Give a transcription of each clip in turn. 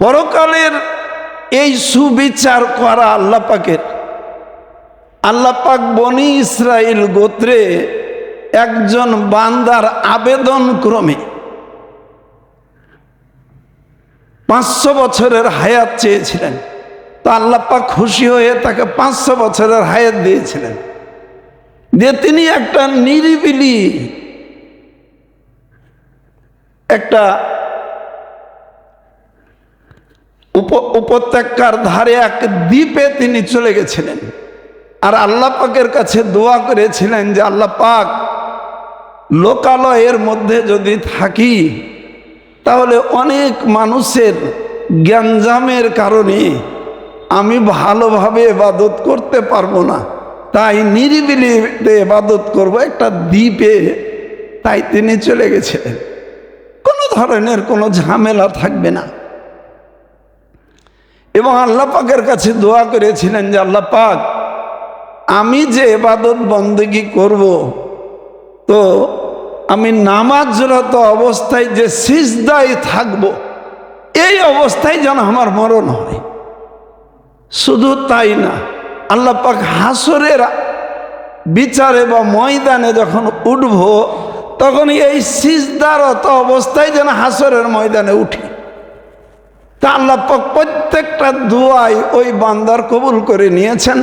পরকালের এই সুবিচার করা আল্লাহ পাকের। আল্লাহ পাক বনি ইসরায়েল গোত্রে একজন বান্দার আবেদন ক্রমে পাঁচশো বছরের হায়াত চেয়েছিলেন। তো আল্লাহ পাক খুশি হয়ে তাকে পাঁচশো বছরের হায়াত দিয়েছিলেন। দিয়ে তিনি একটা নিরিবিলি একটা উপত্যকার ধারে এক দ্বীপে তিনি চলে গেছিলেন। আর আল্লাহ পাকের কাছে দোয়া করেছিলেন যে, আল্লাহ পাক, লোকালয়ের মধ্যে যদি থাকি, তাহলে অনেক মানুষের গ্যাঞ্জামের কারণে আমি ভালোভাবে এবাদত করতে পারব না। তাই নিরিবিলিতে এবাদত করব, একটা দ্বীপে। তাই তিনি চলে গেছিলেন। কোনো ধরনের কোনো ঝামেলা থাকবে না। এবং আল্লাহ পাকের কাছে দোয়া করেছিলেন যে, আল্লাহ পাক, আমি যে এবাদত বন্দেগি করব, তো আমি নামাজরত অবস্থায় যে সিজদায় থাকব, এই অবস্থায় যেন আমার মরণ হয়। শুধু তাই না, আল্লাহ পাক হাসরের বিচারে বা ময়দানে যখন উঠব, তখন এই সিজদারত অবস্থায় যেন হাসরের ময়দানে উঠি। তা আল্লাহ প্রত্যেকটা দোয়াই ওই বান্দার কবুল করে নিয়েছেন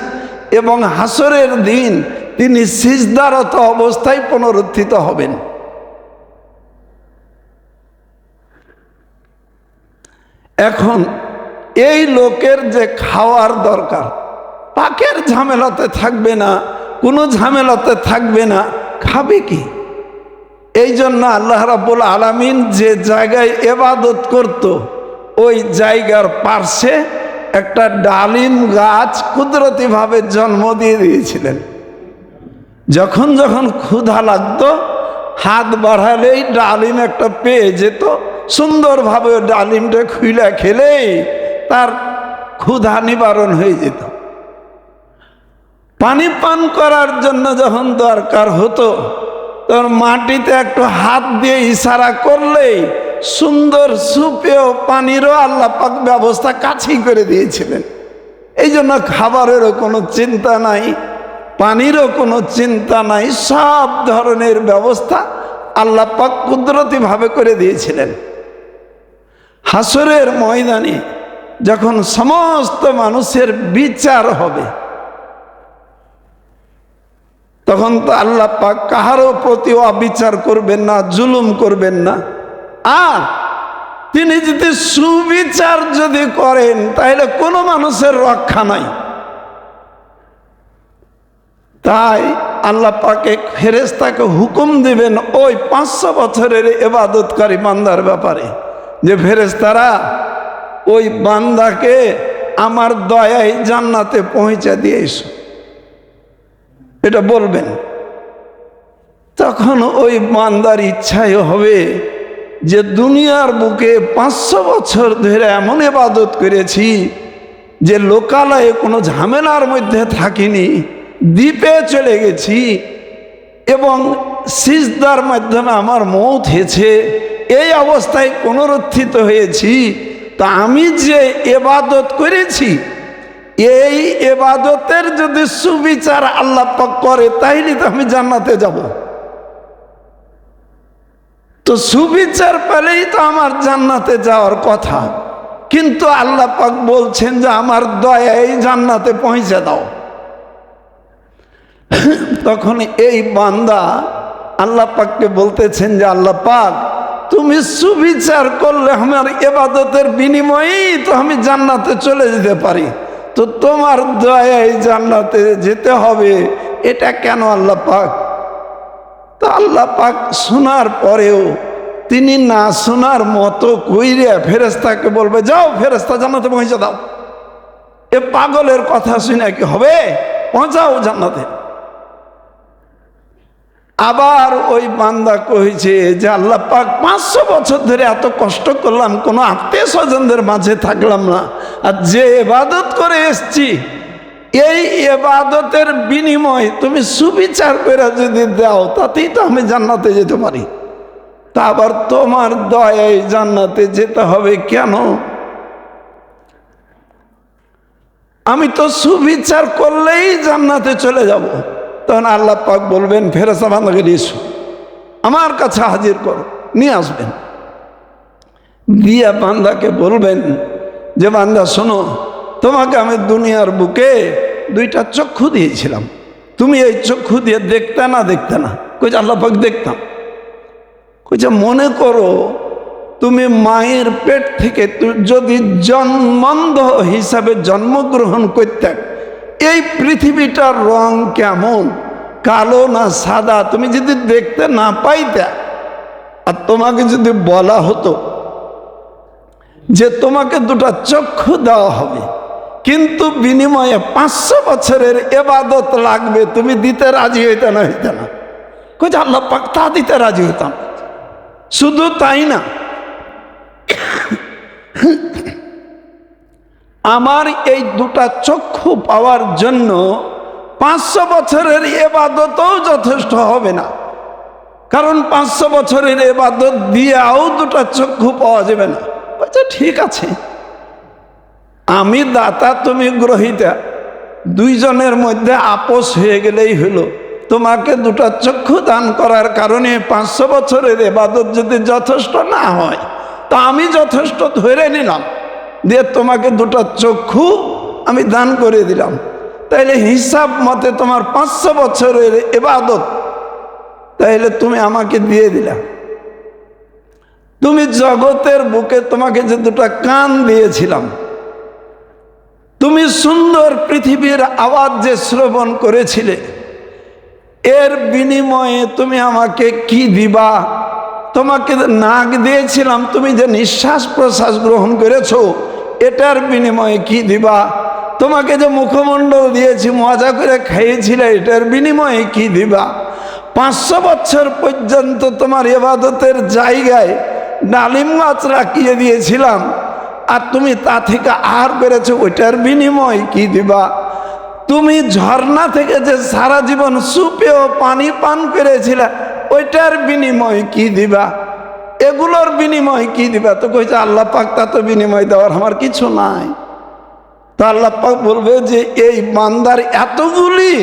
এবং হাসরের দিন তিনি সিজদারত অবস্থায় পুনরুত্থিত হবেন। এখন এই লোকের যে খাওয়ার দরকার, পাকের ঝামেলাতে থাকবে না, কোনো ঝামেলাতে থাকবে না, খাবে কি? এই জন্য আল্লাহ রাবুল আলামিন যে জায়গায় এবাদত করত ওই জায়গার পার্শ্বে একটা ডালিম গাছ কুদরতিভাবে জন্ম দিয়ে দিয়েছিলেন। যখন যখন ক্ষুধা লাগতো, হাত বাড়ালেই ডালিম একটা পেয়ে যেত। সুন্দরভাবে ডালিমটা খুইলা খেলেই তার ক্ষুধা নিবারণ হয়ে যেত। পানি পান করার জন্য যখন দরকার হতো, তখন মাটিতে একটু হাত দিয়ে ইশারা করলেই সুন্দর সুপেয় পানিরও আল্লাহ পাক ব্যবস্থা কাছেই করে দিয়েছিলেন। এই জন্য খাবারেরও কোনো চিন্তা নাই, পানিরও কোনো চিন্তা নাই, সব ধরনের ব্যবস্থা আল্লাহ পাক কুদরতিভাবে করে দিয়েছিলেন। হাসরের ময়দানে যখন সমস্ত মানুষের বিচার হবে, তখন তো আল্লাহ পাক কাহারও প্রতি অবিচার করবেন না, জুলুম করবেন না। আর তিনি যদি সুবিচার যদি করেন, তাহলে কোনো মানুষের রক্ষা নাই। তাই আল্লাহ পাকে ফেরেস্তাকে হুকুম দিবেন ওই পাঁচশো বছরের এবাদতকারী বান্দার ব্যাপারে, যে ফেরেস্তারা ওই বান্দাকে আমার দয়ায় জান্নাতে পৌঁছে দিয়ে এসো। এটা বলবেন। তখন ওই বান্দার ইচ্ছাই হবে যে দুনিয়ার বুকে পাঁচশো বছর ধরে এমন এবাদত করেছি যে লোকালয়ে কোনো ঝামেলার মধ্যে থাকিনি, দ্বীপে চলে গেছি এবং সিজদার মাধ্যমে আমার মৌত হয়েছে, এই অবস্থায় পুনরুত্থিত হয়েছি। তা আমি যে এবাদত করেছি, এই এবাদতের যদি সুবিচার আল্লাহ পাক করে, তাইলে তো আমি জান্নাতে যাব। তো সুবিচার পেলেই তো আমার জান্নাতে যাওয়ার কথা। কিন্তু আল্লাহ পাক বলছেন যে, আমার দয়া এই জান্নাতে পৌঁছে দাও। তখন এই বান্দা আল্লাহ পাককে বলতেছেন যে, আল্লাহ পাক, তুমি সুবিচার করলে আমার এবাদতের বিনিময়েই তো আমি জান্নাতে চলে যেতে পারি। তো তোমার দয়ায় জান্নাতে যেতে হবে, এটা কেন আল্লাহ পাক? তো আল্লাহ পাক শোনার পরেও তিনি না শোনার মতো কইরে ফেরেস্তাকে বলবে, যাও ফেরেস্তা জান্নাতে পৌঁছে দাও। এ পাগলের কথা শুনে কি হবে? পৌঁছাও জান্নাতে। আবার ওই বান্দা কইছে যে, আল্লাহ পাক পাঁচশো বছর ধরে এত কষ্ট করলাম, কোনো আত্মীয় স্বজনদের মাঝে থাকলাম না। আর যে এবাদত করে এসছি এই এবাদতের বিনিময় তুমি সুবিচার করে যদি দাও, তাতেই তো আমি জান্নাতে যেতে পারি। তা আবার তোমার দয়ায় জান্নাতে যেতে হবে কেন? আমি তো সুবিচার করলেই জান্নাতে চলে যাব। তখন আল্লাহ পাক বলবেন ফেরেসা বান্দাকে নিয়ে এসো। আমার কাছে হাজির করো, নিয়ে আসবেন। দিয়া বান্দাকে বলবেন যে, বান্দা, শোনো তোমাকে আমি দুনিয়ার বুকে দুইটা চক্ষু দিয়েছিলাম। তুমি এই চক্ষু দিয়ে দেখতে না দেখতে না। কইছে আল্লাহ পাক দেখতাম। কইছে মনে করো, তুমি মায়ের পেট থেকে যদি জন্মন্ধ হিসাবে জন্মগ্রহণ করতে, এই পৃথিবীটার রং কেমন? কালো না সাদা? তুমি যদি দেখতে না পাইতে, আর তোমাকে যদি বলা হতো যে তোমাকে দুটো চক্ষু দেওয়া হবে কিন্তু বিনিময়ে পাঁচশো বছরের এবাদত লাগবে, তুমি দিতে রাজি হইতে না হইতে না। কইছে আল্লাহ পাক তা দিতে রাজি হতাম শুধু তাই না, আমার এই দুটা চক্ষু পাওয়ার জন্য পাঁচশো বছরের এবাদতও যথেষ্ট হবে না। কারণ পাঁচশো বছরের এবাদত দিয়েও দুটা চক্ষু পাওয়া যাবে না। বলছে, ঠিক আছে। আমি দাতা, তুমি গ্রহিতা। দুইজনের মধ্যে আপোষ হয়ে গেলেই হলো। তোমাকে দুটা চক্ষু দান করার কারণে পাঁচশো বছরের এবাদত যদি যথেষ্ট না হয়, তা আমি যথেষ্ট ধরে নিলাম দিয়ে তোমাকে দুটো চক্ষু আমি দান করে দিলাম। তাইলে হিসাব মতে তোমার পাঁচশো বছরের এবাদত, তাইলে তুমি আমাকে দিয়ে দিলা। তুমি জগতের বুকে তোমাকে যে দুটো কান দিয়েছিলাম সুন্দর পৃথিবীর আওয়াজ যে শ্রবণ করেছিলে, এর বিনিময়ে তুমি আমাকে কি দিবা? তোমাকে নাক দিয়েছিলাম, তুমি যে নিঃশ্বাস প্রশ্বাস গ্রহণ করেছ, এটার বিনিময়ে কি দিবা? তোমাকে যে মুখমণ্ডল দিয়েছি, মজা করে খাইয়েছিলে এটার বিনিময়ে কি দিবা? পাঁচশো বছর পর্যন্ত তোমার এবাদতের জায়গায় ডালিম গাছ রাখিয়ে দিয়েছিলাম। আর তুমি তা থেকে আর করেছ ওইটার বিনিময় কি দিবা? তুমি ঝর্ণা থেকে যে সারা জীবন সুপেও পানি পান করেছিলে, ওইটার বিনিময় কি দিবা? এগুলোর বিনিময় কি দিবা? তো কইছে, আল্লাহ পাক তা তো বিনিময় দেওয়ার আমার কিছু নাই। তো আল্লাহ পাক বলবে যে, এই বান্দার এতগুলি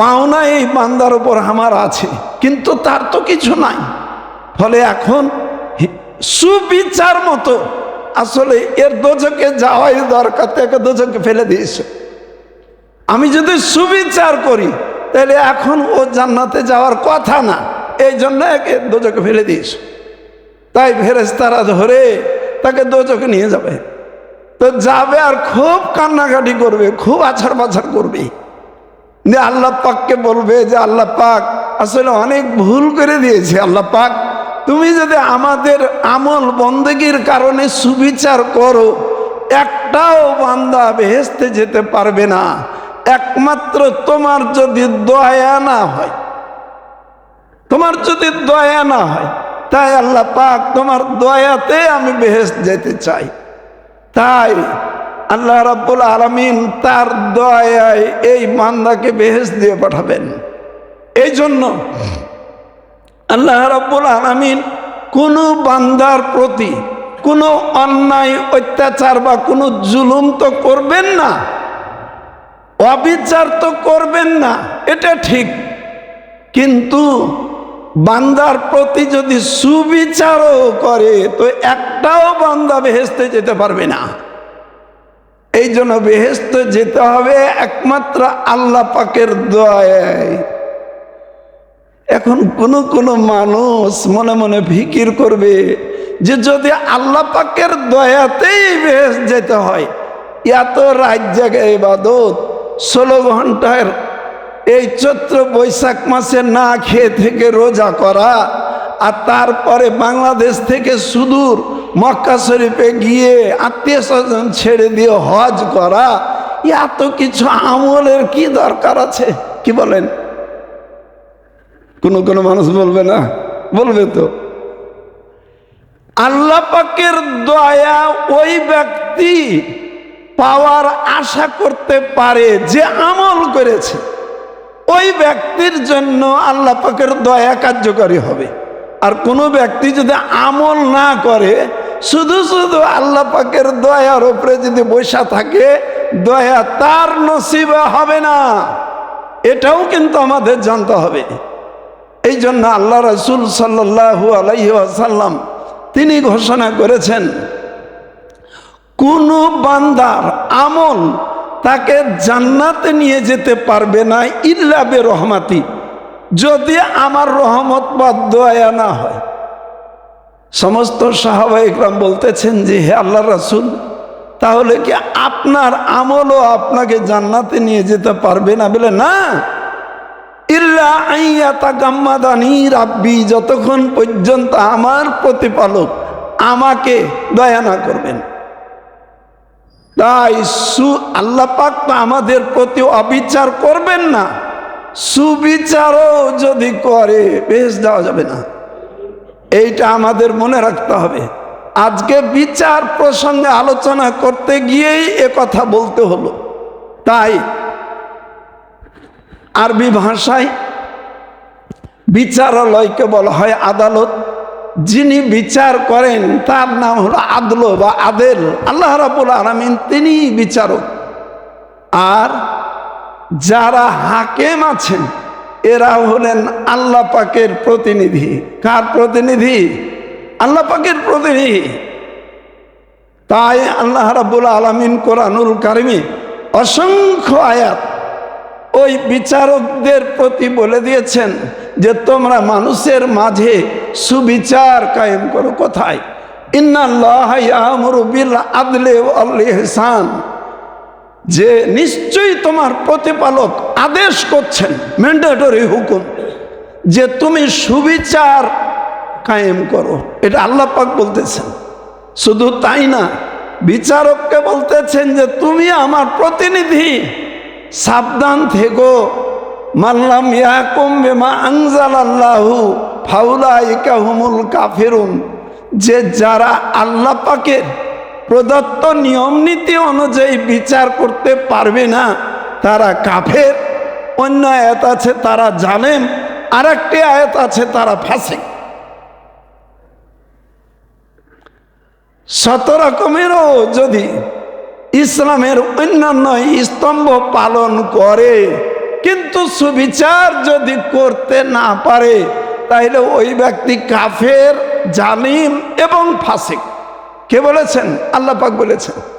পাওনা এই বান্দার উপর আমার আছে, কিন্তু তার তো কিছু নাই। ফলে এখন সুবিচার মতো আসলে এর দোজকে যাওয়াই দরকার তো একে দোজকে ফেলে দিয়েছে। আমি যদি সুবিচার করি, তাহলে এখন ও জান্নাতে যাওয়ার কথা না, এই জন্য একে দোজকে ফেলে দিয়েছে। তাই ফেরেস্তারা ধরে তাকে দোজকে নিয়ে যাবে। তো যাবে আর খুব কান্নাকাটি করবে, খুব আছাড় বাছাড় করবে। যে আল্লাহ পাককে বলবে যে আল্লাহ পাক আসলে অনেক ভুল করে দিয়েছে, আল্লাহ পাক তুমি যদি আমাদের আমল বন্দগির কারণে সুবিচার করো, একটাও বান্দা বেহেস্তে যেতে পারবে না। একমাত্র তোমার যদি দয়া না হয়, তোমার যদি দয়া না হয়, তাই আল্লাহ পাক তোমার দয়াতে আমি বেহেস্ত যেতে চাই। তাই আল্লাহ রাব্বুল আলমিন তার দয়ায় এই বান্দাকে বেহেস দিয়ে পাঠাবেন। এই জন্য আল্লাহ রাব্বুল আলমিন কোনো বান্দার প্রতি কোনো অন্যায়, অত্যাচার বা কোনো জুলুম তো করবেন না, অবিচার তো করবেন না, এটা ঠিক। কিন্তু বান্দার প্রতি যদি সুবিচারও করে, তো একটাও বান্দা বেহেস্তে যেতে পারবে না। এই জন্য বেহেস্ত যেতে হবে একমাত্র আল্লাহ পাকের দয়ায়। এখন কোন কোন মানুষ মনে মনে ফিকির করবে যে যদি আল্লাহ পাকের দয়াতেই বেহেস যেতে হয়। এত রাত জায়গায় ইবাদত, ষোলো ঘণ্টার এই চৈত্র বৈশাখ মাসে না খেয়ে থেকে রোজা করা আর তারপরে বাংলাদেশ থেকে সুদূর মক্কা শরীফে গিয়ে আত্মীয় স্বজন ছেড়ে দিয়ে হজ করা, এত কিছু আমলের কি দরকার আছে? কি বলেন? কোনো কোনো মানুষ বলবে না, বলবে তো। আল্লাহ পাকের দয়া ওই ব্যক্তি পাওয়ার আশা করতে পারে যে আমল করেছে। ওই ব্যক্তির জন্য আল্লাহ পাকের দয়া কার্যকরী হবে। আর কোনো ব্যক্তি যদি আমল না করে, শুধু শুধু আল্লাহ পাকের দয়ার উপরে যদি বৈশা থাকে, দয়া তার নসিবে হবে না। এটাও কিন্তু আমাদের জানতে হবে। এই জন্য আল্লাহ রসুল সাল্লাহু আলাইহি আসাল্লাম তিনি ঘোষণা করেছেন, কোনো বান্দার আমল তাকে জান্নাতে নিয়ে যেতে পারবে না ইল্লাবে রহমাতি যদি আমার রহমত বা দয়া না হয়। সমস্ত সাহাবা বলতেছেন যে, হে আল্লাহ রাসুল, তাহলে কি আপনার আমলও আপনাকে জান্নাতে নিয়ে যেতে পারবে না? বলে, না। রাব্বি, যতক্ষণ পর্যন্ত আমার প্রতিপালক আমাকে দয়া না করবেন। তাই সু আল্লাহ পাক তো আমাদের প্রতি অবিচার করবেন না। সুবিচারও যদি করে, বেশ দেওয়া যাবে না। এইটা আমাদের মনে রাখতে হবে। আজকে বিচার প্রসঙ্গে আলোচনা করতে গিয়েই কথা বলতে হলো। তাই আরবি ভাষায় বিচারালয়কে বলা হয় আদালত। যিনি বিচার করেন, তার নাম হলো আদল বা আদেল। আল্লাহ রাবুল আলমিন তিনি বিচারক। আর যারা হাকেম আছেন, এরা হলেন আল্লাহ পাকের প্রতিনিধি। কার প্রতিনিধি? আল্লাহ পাকের প্রতিনিধি। তাই আল্লাহ রাবুল আলমিন কোরআনুল কারিমে অসংখ্য আয়াত ওই বিচারকদের প্রতি বলে দিয়েছেন যে তোমরা মানুষের মাঝে সুবিচার কায়েম করো। কোথায়? ইহসান। যে নিশ্চয়ই তোমার প্রতিপালক আদেশ করছেন ম্যান্ডেটরি হুকুম, যে তুমি সুবিচার কায়েম করো। এটা আল্লাহ পাক বলতেছেন। শুধু তাই না, বিচারককে বলতেছেন যে তুমি আমার প্রতিনিধি। সাবধান থেকো। মাল্লাম ইয়াকুম বেমা আনজাল আল্লাহু ফাউলাইকা হুমুল কাফেরুন। যে যারা আল্লাহ পাকের প্রদত্ত নিয়ম নীতি অনুযায়ী বিচার করতে পারবে না, তারা কাফের। অন্য আয়াত আছে, তারা জানেন আর একটি আয়াত আছে, তারা ফাঁসে শত রকমেরও যদি ইসলামের অন্যান্য স্তম্ভ পালন করে। কিন্তু সুবিচার যদি করতে না পারে, তাইলে ওই ব্যক্তি কাফের, জালিম এবং ফাসিক। কে বলেছেন? আল্লাপাক বলেছেন।